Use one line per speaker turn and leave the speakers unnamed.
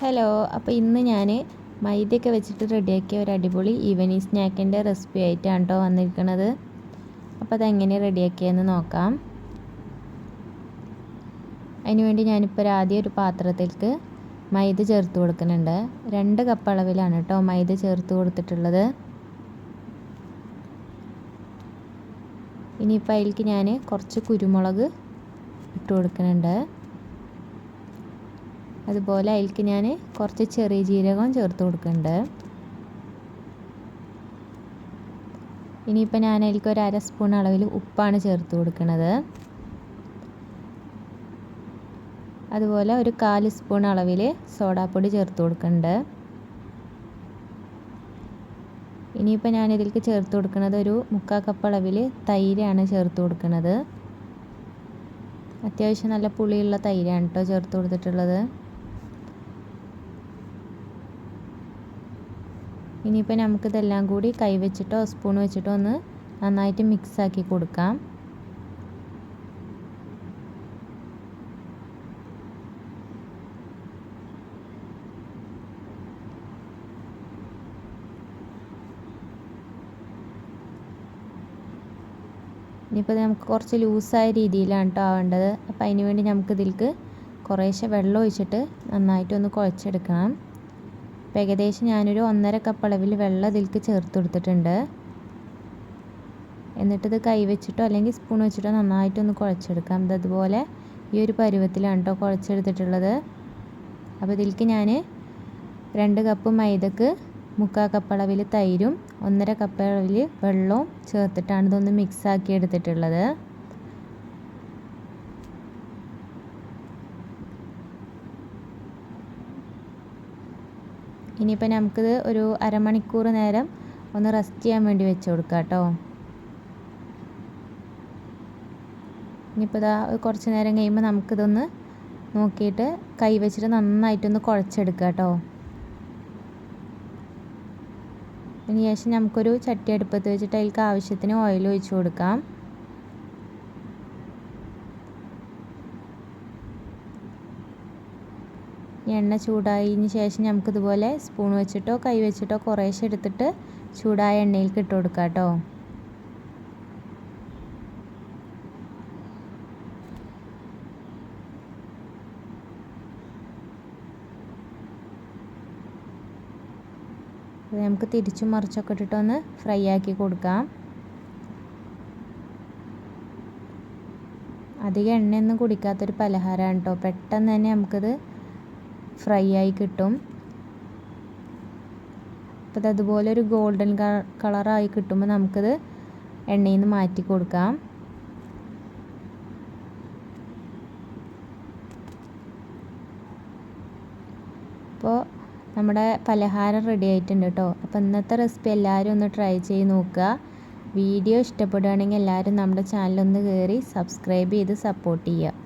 Hello അപ്പോൾ ഇന്ന് ഞാൻ മൈദയൊക്കെ വെച്ചിട്ട് റെഡിയാക്കിയ ഒരു അടിപൊളി ഈവനിങ് സ്നാക്കിന്റെ റെസിപ്പി ആയിട്ടാണ് കേട്ടോ വന്നിരിക്കുന്നത് അപ്പോൾ അതെങ്ങനെ റെഡിയാക്കിയെന്ന് നോക്കാം. അതിനുവേണ്ടി ഞാനിപ്പോൾ ഒരു ആദ്യം ഒരു പാത്രത്തിലേക്ക് മൈദ ചേർത്ത് കൊടുക്കുന്നുണ്ട്. രണ്ട് കപ്പ് അളവിലാണ് കേട്ടോ മൈദ ചേർത്ത് കൊടുത്തിട്ടുള്ളത്. ഇനിയിപ്പോൾ അതിലേക്ക് ഞാൻ കുറച്ച് കുരുമുളക് ഇട്ട് കൊടുക്കുന്നുണ്ട്. അതുപോലെ അതിലേക്ക് ഞാൻ കുറച്ച് ചെറിയ ജീരകം ചേർത്ത് കൊടുക്കുന്നുണ്ട്. ഇനിയിപ്പോൾ ഞാൻ അതിലേക്ക് ഒരു അര സ്പൂൺ അളവിൽ ഉപ്പാണ് ചേർത്ത് കൊടുക്കുന്നത്. അതുപോലെ ഒരു കാൽ സ്പൂൺ അളവിൽ സോഡാപ്പൊടി ചേർത്ത് കൊടുക്കുന്നുണ്ട്. ഇനിയിപ്പോൾ ഞാൻ ഇതിലേക്ക് ചേർത്ത് കൊടുക്കുന്നത് ഒരു മുക്കാൽ കപ്പ് അളവിൽ തൈരാണ് ചേർത്ത് കൊടുക്കുന്നത്. അത്യാവശ്യം നല്ല പുളിയുള്ള തൈരാണ് കേട്ടോ ചേർത്ത് കൊടുത്തിട്ടുള്ളത്. ഇനിയിപ്പോൾ നമുക്കിതെല്ലാം കൂടി കൈ വെച്ചിട്ടോ സ്പൂൺ വെച്ചിട്ടോ ഒന്ന് നന്നായിട്ട് മിക്സാക്കി കൊടുക്കാം. ഇനിയിപ്പോൾ നമുക്ക് കുറച്ച് ലൂസായ രീതിയിലാണ് കേട്ടോ ആവേണ്ടത്. അപ്പോൾ അതിന് വേണ്ടി നമുക്ക് ഇതിലേക്ക് കുറേശ്ശെ വെള്ളം ഒഴിച്ചിട്ട് നന്നായിട്ടൊന്ന് കുഴച്ചെടുക്കണം. അപ്പോൾ ഏകദേശം ഞാനൊരു ഒന്നര കപ്പ് അളവിൽ വെള്ളം ഇതിലേക്ക് ചേർത്ത് കൊടുത്തിട്ടുണ്ട് എന്നിട്ടിത് കൈ വെച്ചിട്ടോ അല്ലെങ്കിൽ സ്പൂൺ വെച്ചിട്ടോ നന്നായിട്ടൊന്ന് കുഴച്ചെടുക്കാം. അതുപോലെ ഈ ഒരു പരുവത്തിലാണ് കേട്ടോ കുഴച്ചെടുത്തിട്ടുള്ളത്. അപ്പോൾ ഇതിലേക്ക് ഞാൻ രണ്ട് കപ്പ് മൈദക്ക് മുക്കാൽ കപ്പ് അളവിൽ തൈരും ഒന്നര കപ്പ് അളവിൽ വെള്ളവും ചേർത്തിട്ടാണ് ഇതൊന്ന് മിക്സാക്കി എടുത്തിട്ടുള്ളത്. ഇനിയിപ്പോൾ നമുക്കിത് ഒരു അരമണിക്കൂർ നേരം ഒന്ന് റെസ്റ്റ് ചെയ്യാൻ വേണ്ടി വെച്ച് കൊടുക്കാം കേട്ടോ. ഇനിയിപ്പോൾ ഇതാ കുറച്ച് നേരം കഴിയുമ്പോൾ നമുക്കിതൊന്ന് നോക്കിയിട്ട് കൈ വെച്ചിട്ട് നന്നായിട്ടൊന്ന് കുഴച്ചെടുക്കുക കേട്ടോ. അതിന് ശേഷം നമുക്കൊരു ചട്ടി അടുപ്പത്ത് വെച്ചിട്ട് അതിലേക്ക് ആവശ്യത്തിന് ഓയിൽ ഒഴിച്ച് കൊടുക്കാം. എണ്ണ ചൂടായതിന് ശേഷം നമുക്കിതുപോലെ സ്പൂൺ വെച്ചിട്ടോ കൈ വെച്ചിട്ടോ കുറേശ്ശെ എടുത്തിട്ട് ചൂടായ എണ്ണയിലേക്ക് ഇട്ട് കൊടുക്കാം കേട്ടോ നമുക്ക് തിരിച്ചും മറിച്ചൊക്കെ ഇട്ടിട്ടൊന്ന് ഫ്രൈ ആക്കി കൊടുക്കാം. അധികം എണ്ണയൊന്നും കുടിക്കാത്തൊരു പലഹാരമാണ് കേട്ടോ പെട്ടെന്ന് തന്നെ നമുക്കിത് ഫ്രൈ ആയി കിട്ടും. അപ്പോൾ ഇത് അതുപോലെ ഒരു ഗോൾഡൻ കളറായി കിട്ടുമ്പോൾ നമുക്കത് എണ്ണയിൽ നിന്ന് മാറ്റി കൊടുക്കാം. അപ്പോൾ നമ്മുടെ പലഹാരം റെഡി ആയിട്ടുണ്ട് കേട്ടോ അപ്പോൾ ഇന്നത്തെ റെസിപ്പി എല്ലാവരും ഒന്ന് ട്രൈ ചെയ്ത് നോക്കുക വീഡിയോ ഇഷ്ടപ്പെടുകയാണെങ്കിൽ എല്ലാവരും നമ്മുടെ ചാനലൊന്ന് കയറി സബ്സ്ക്രൈബ് ചെയ്ത് സപ്പോർട്ട് ചെയ്യുക